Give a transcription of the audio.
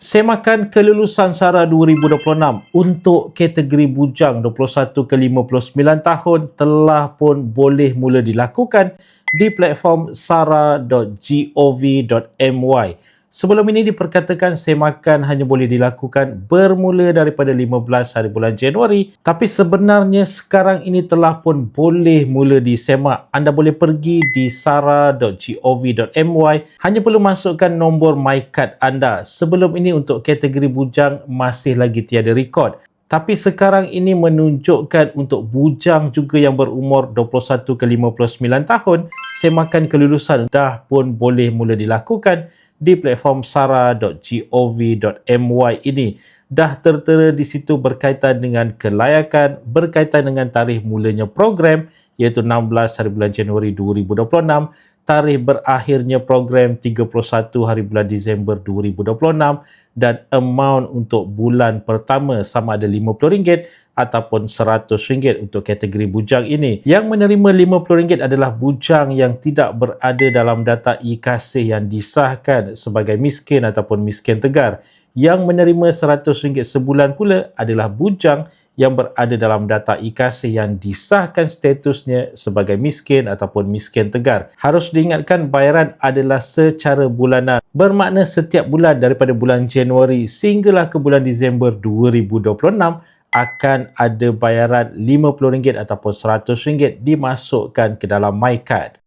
Semakan kelulusan SARA 2026 untuk kategori bujang 21 ke 59 tahun telah pun boleh mula dilakukan di platform sara.gov.my. Sebelum ini diperkatakan semakan hanya boleh dilakukan bermula daripada 15 hari bulan Januari tapi sebenarnya sekarang ini telah pun boleh mula disemak. Anda boleh pergi di sara.gov.my hanya perlu masukkan nombor MyCard anda. Sebelum ini untuk kategori bujang masih lagi tiada rekod. Tapi sekarang ini menunjukkan untuk bujang juga yang berumur 21 ke 59 tahun, semakan kelulusan dah pun boleh mula dilakukan di platform sara.gov.my ini. Dah tertera di situ berkaitan dengan kelayakan berkaitan dengan tarikh mulanya program iaitu 16 hari bulan Januari 2026 tarikh berakhirnya program 31 hari bulan Disember 2026 dan amount untuk bulan pertama sama ada RM50 ataupun RM100 untuk kategori bujang ini. Yang menerima RM50 adalah bujang yang tidak berada dalam data e-kasih yang disahkan sebagai miskin ataupun miskin tegar. Yang menerima RM100 sebulan pula adalah bujang yang berada dalam data e-kasih yang disahkan statusnya sebagai miskin ataupun miskin tegar. Harus diingatkan bayaran adalah secara bulanan. Bermakna setiap bulan daripada bulan Januari sehinggalah ke bulan Disember 2026 akan ada bayaran RM50 ataupun RM100 dimasukkan ke dalam MyCard.